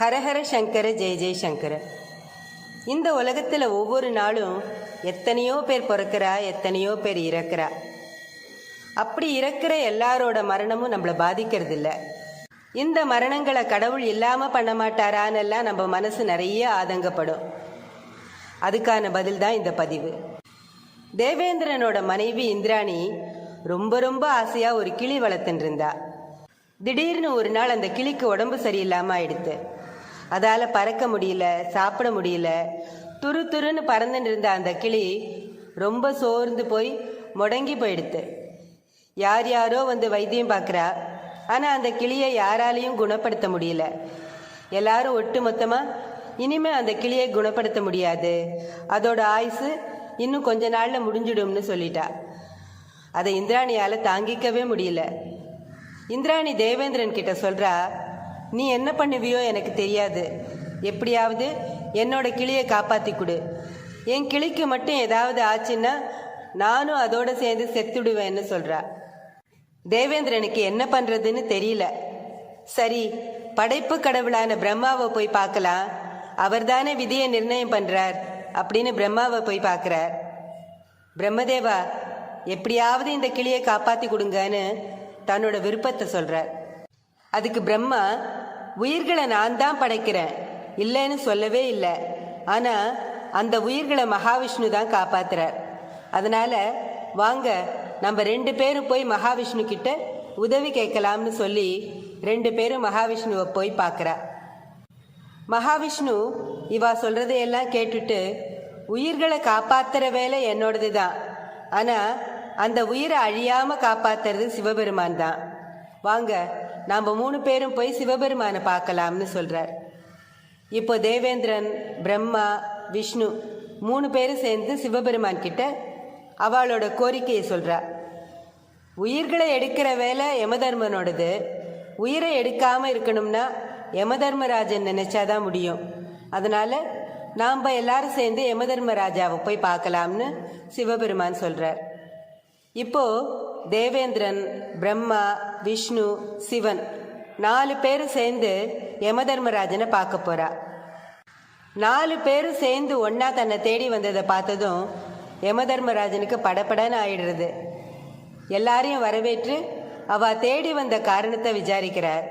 ஹரஹர சங்கர ஜெய ஜெயசங்கர இந்த உலகத்தில் ஒவ்வொரு நாளும் எத்தனையோ பேர் பிறக்கிறா எத்தனையோ பேர் இறக்குறா. அப்படி இறக்குற எல்லாரோட மரணமும் நம்மளை பாதிக்கிறது இல்லை இந்த மரணங்களை கடவுள் இல்லாமல் பண்ண மாட்டாரான்னெல்லாம் நம்ம மனசு நிறைய ஆதங்கப்படும். அதுக்கான பதில் தான் இந்த பதிவு. தேவேந்திரனோட மனைவி இந்திராணி ரொம்ப ரொம்ப ஆசையாக ஒரு கிளி வளர்த்துட்டு இருந்தா. திடீர்னு ஒரு நாள் அந்த கிளிக்கு உடம்பு சரியில்லாமல் ஆயிடுத்து. அதால் பறக்க முடியல சாப்பிட முடியல. துரு துருன்னு பறந்துட்டு இருந்த அந்த கிளி ரொம்ப சோர்ந்து போய் முடங்கி போயிடுத்து. யார் யாரோ வந்து வைத்தியம் பார்க்குறா ஆனால் அந்த கிளியை யாராலையும் குணப்படுத்த முடியல. எல்லாரும் ஒட்டு மொத்தமாக இனிமே அந்த கிளியை குணப்படுத்த முடியாது. அதோட ஆயுசு இன்னும் கொஞ்ச நாளில் முடிஞ்சிடும்னு சொல்லிட்டா. அதை இந்திராணியால் தாங்கிக்கவே முடியல. இந்திராணி தேவேந்திரன் கிட்ட சொல்கிறா நீ என்ன பண்ணுவியோ எனக்கு தெரியாது. எப்படியாவது என்னோட கிளியை காப்பாற்றி கொடு. என் கிளிக்கு மட்டும் ஏதாவது ஆச்சுன்னா நானும் அதோடு சேர்ந்து செத்துடுவேன்னு சொல்கிறா தேவேந்திரனுக்கு என்ன பண்ணுறதுன்னு தெரியல. சரி படைப்பு கடவுளான பிரம்மாவை போய் பார்க்கலாம். அவர்தானே விதியை நிர்ணயம் பண்ணுறார் அப்படின்னு பிரம்மாவை போய் பார்க்குறார். பிரம்மதேவா எப்படியாவது இந்த கிளியை காப்பாற்றி கொடுங்கன்னு தன்னோட விருப்பத்தை சொல்கிறார் அதுக்கு பிரம்மா உயிர்களை நான் தான் படைக்கிறேன். இல்லைன்னு சொல்லவே இல்லை. ஆனால் அந்த உயிர்களை மகாவிஷ்ணு தான் காப்பாத்துறார். அதனால வாங்க நம்ம ரெண்டு பேரும் போய் மகாவிஷ்ணு கிட்ட உதவி கேட்கலாம்னு சொல்லி ரெண்டு பேரும் மகாவிஷ்ணுவை போய் பார்க்குறா மகாவிஷ்ணு இவா சொல்கிறதையெல்லாம் கேட்டுட்டு உயிர்களை காப்பாத்துற வேலை என்னோடது தான். ஆனால் அந்த உயிரை அழியாமல் காப்பாத்துறது சிவபெருமான் தான். வாங்க நாம் மூணு பேரும் போய் சிவபெருமானை பார்க்கலாம்னு சொல்கிறார் இப்போ தேவேந்திரன் பிரம்மா விஷ்ணு மூணு பேரும் சேர்ந்து சிவபெருமான் கிட்ட அவளோட கோரிக்கையை சொல்கிறார் உயிர்களை எடுக்கிற வேலை யமதர்மனோடது. உயிரை எடுக்காமல் இருக்கணும்னா யமதர்மராஜன் நினைச்சாதான் முடியும். அதனால் நாம் எல்லாரும் சேர்ந்து யமதர்மராஜாவை போய் பார்க்கலாம்னு சிவபெருமான் சொல்கிறார் இப்போது தேவேந்திரன் பிரம்மா விஷ்ணு சிவன் நாலு பேரும் சேர்ந்து யமதர்மராஜனை பார்க்க போறா. நாலு பேரும் சேர்ந்து ஒன்னா தன்னை தேடி வந்ததை பார்த்ததும் யமதர்மராஜனுக்கு படபடன்னு ஆயிடுறது. எல்லாரையும் வரவேற்று அவ தேடி வந்த காரணத்தை விசாரிக்கிறார்.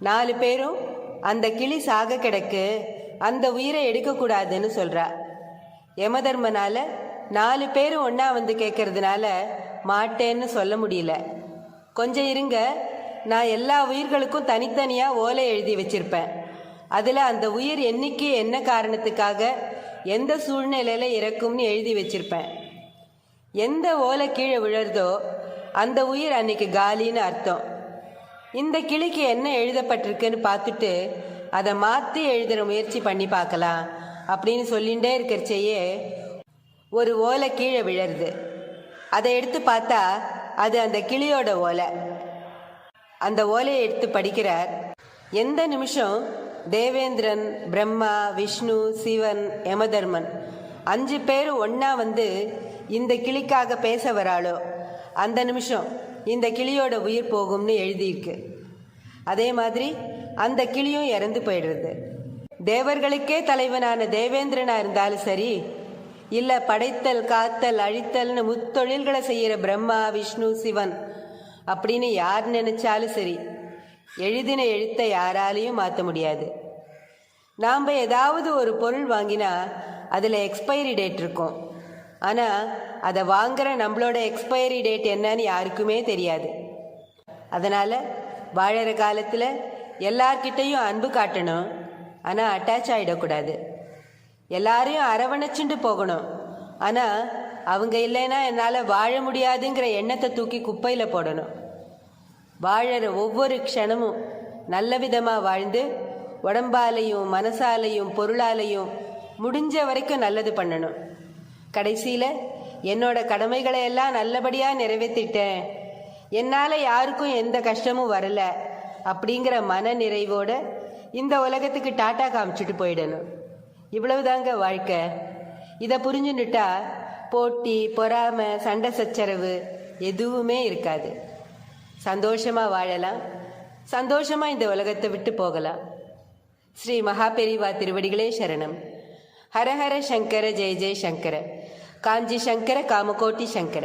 நாலு பேரும் அந்த கிளி சாக கிடக்கு அந்த உயிரை எடுக்கக்கூடாதுன்னு சொல்றா. யமதர்மனால நாலு பேரும் ஒன்றா வந்து கேட்கறதுனால மாட்டேன்னு சொல்ல முடியல. கொஞ்சம் இருங்க. நான் எல்லா உயிர்களுக்கும் தனித்தனியாக ஓலை எழுதி வச்சிருப்பேன். அதில் அந்த உயிர் என்னைக்கு என்ன காரணத்துக்காக எந்த சூழ்நிலையில இறக்கும்னு எழுதி வச்சிருப்பேன். எந்த ஓலை கீழே விழறதோ அந்த உயிர் அன்னைக்கு காலின்னு அர்த்தம். இந்த கிளிக்கு என்ன எழுதப்பட்டிருக்குன்னு பார்த்துட்டு அதை மாற்றி எழுதுகிற முயற்சி பண்ணி பார்க்கலாம் அப்படின்னு சொல்லிகிட்டே இருக்கிறச்சேயே ஒரு ஓலை கீழே விழருது அதை எடுத்து பார்த்தா அது அந்த கிளியோட ஓலை. அந்த ஓலையை எடுத்து படிக்கிறார் எந்த நிமிஷம் தேவேந்திரன் பிரம்மா விஷ்ணு சிவன் யமதர்மன் அஞ்சு பேர் ஒன்னா வந்து இந்த கிளிக்காக பேச வராளோ அந்த நிமிஷம் இந்த கிளியோட உயிர் போகும்னு எழுதியிருக்கு. அதே மாதிரி அந்த கிளியும் இறந்து போயிடுறது. தேவர்களுக்கே தலைவனான தேவேந்திரனா இருந்தாலும் சரி இல்ல படைத்தல் காத்தல் அழித்தல்னு முத்தொழில்களை செய்யற பிரம்மா விஷ்ணு சிவன். அப்படின்னு யார் நினைச்சாலும் சரி எழுதின எழுத்தை யாராலையும் மாற்ற முடியாது. நாம் ஏதாவது ஒரு பொருள் வாங்கினா அதில் எக்ஸ்பைரி டேட் இருக்கும். ஆனால் அதை வாங்குற நம்மளோட எக்ஸ்பைரி டேட் என்னன்னு யாருக்குமே தெரியாது. அதனால் வாழற காலத்தில் எல்லார்கிட்டையும் அன்பு காட்டணும். ஆனால் அட்டாச் ஆகிடக்கூடாது எல்லாரையும் அரவணைச்சுண்டு போகணும். ஆனால் அவங்க இல்லைன்னா என்னால் வாழ முடியாதுங்கிற எண்ணத்தை தூக்கி குப்பையில் போடணும். வாழற ஒவ்வொரு க்ஷணமும் நல்ல விதமாக வாழ்ந்து உடம்பாலையும் மனசாலையும் பொருளாலையும் முடிஞ்ச வரைக்கும் நல்லது பண்ணணும். கடைசியில் என்னோட கடமைகளை எல்லாம் நல்லபடியாக நிறைவேற்றிட்டேன் என்னால் யாருக்கும் எந்த கஷ்டமும் வரல அப்படிங்கிற மன நிறைவோடு இந்த உலகத்துக்கு டாட்டா காமிச்சிட்டு போயிடணும். இவ்வளவுதாங்க வாழ்க்கை. இதை புரிஞ்சுன்னுட்டா போட்டி பொறாமை சண்டை சச்சரவு எதுவுமே இருக்காது. சந்தோஷமாக வாழலாம். சந்தோஷமாக இந்த உலகத்தை விட்டு போகலாம். ஸ்ரீ மகாபெரிவா திருவடிகளே சரணம். ஹரஹர சங்கர ஜெய ஜெய சங்கர. காஞ்சி சங்கர காமகோட்டி சங்கர.